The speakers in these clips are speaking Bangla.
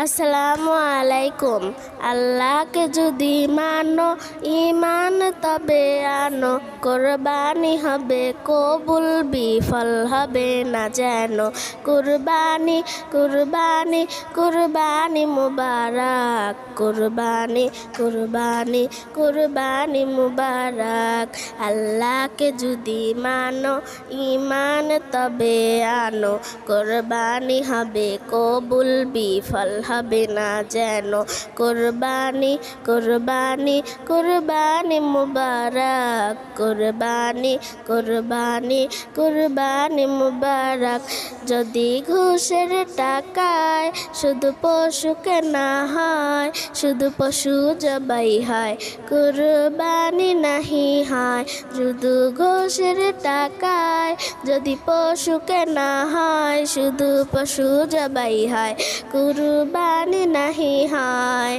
আসসালামু আলাইকুম। আল্লাহকে যদি মানো ইমান তবে আনো। কোরবানি হবে, কবুল বিফল হবে না যেন। কুরবানি কুরবানি কুরবানি মুবারক। কুরবানি কুরবানি কুরবানি মুবারক। আল্লাহকে যদি মানো ইমান তবে আনো। কোরবানি হবে, কবুল বিফল হবে না যেন। কোরবানি কোরবানি কোরবানি মুবারক। কোরবানি কোরবানি কোরবানি মুবারক। যদি ঘুষের টাকায় শুধু পশু কেনা হয়, শুধু পশু জবাই হয়, কোরবানি নাহি হয়। শুধু ঘুষের টাকায় যদি পশু কেনা হয়, শুধু পশু জবাই হয় কুরবানি নাহি হয়।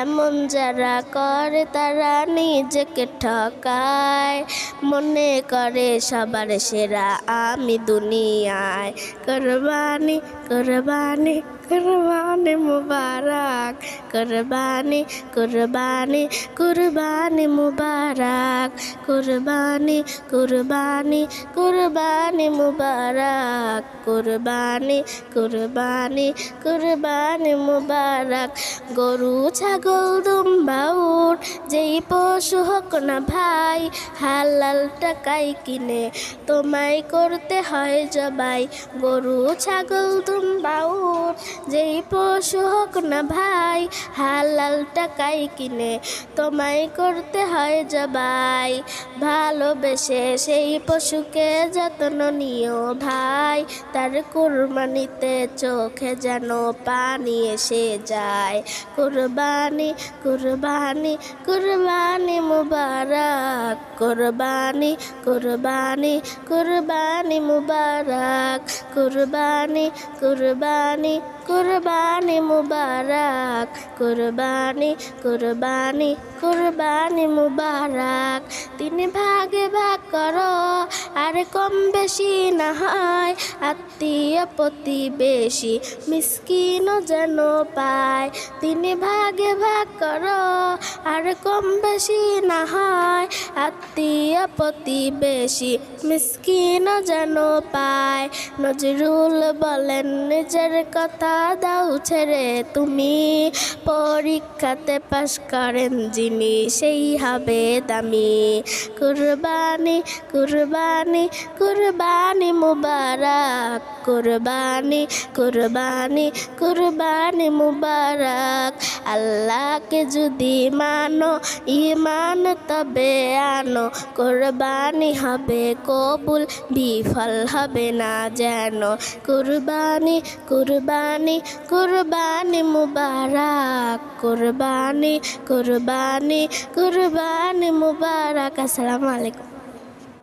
এমন যারা করে তারা নিজেকে ঠকায়। মনে করে সবার সেরা আমি দুনিয়ায়। কোরবানি কোরবানি কোরবানি মুবারক, কুরবানি কুরবানি, কোরবানি মুবারক, কুরবানি কুরবানি, কোরবানি মুবারক, কুরবানি কুরবানি কুরবানি মুবারক। গরু, ছাগল দুম্বা উট যেই পশু হোক না ভাই, হালাল টাকাই কিনে তোমায় করতে হয় জবাই। গরু, ছাগল দুম্বা উট যেই পশু হোক না ভাই, হালাল টাকাই কিনে তোমায় করতে হয় জবাই। ভালোবেসে সেই পশুকে যত্ন নিও ভাই, তার কুরবানিতে চোখে যেন পানি এসে যায়। কুরবানি কুরবানি কুরবানি মুবারক। কুরবানি কুরবানি কুরবানি মুবারক। কুরবানি কুরবানি কুরবানি মুবারক, কুরবানি কুরবানি কুরবানি মুবারক। তিন ভাগে ভাগ করো, আর কম বেশি না হয়। আত্মীয় প্রতিবেশী মিসকিনও যেন পায়। তিন ভাগে ভাগ করো আর কম বেশি না হয়, আত্মীয় প্রতিবেশী মিসকিনও যেন পায়। নজরুল বলেন, নিজের কথা দাও ছেড়ে তুমি। পরীক্ষাতে পাশ করেন যিনি, সেই হবে দামি। কুরবানি কুরবানি কুরবানি মুবারক। কুরবানি কুরবানি কুরবানি মুবারক। আল্লাহকে যদি মানো ইমান তবে আনো, কোরবানি হবে, কবুল বিফল হবে না যেন। কুরবানি কুরবানি কুরবানি মুবারক, কুরবানি কুরবানি কুরবানি মুবারক। আসসালামু আলাইকুম।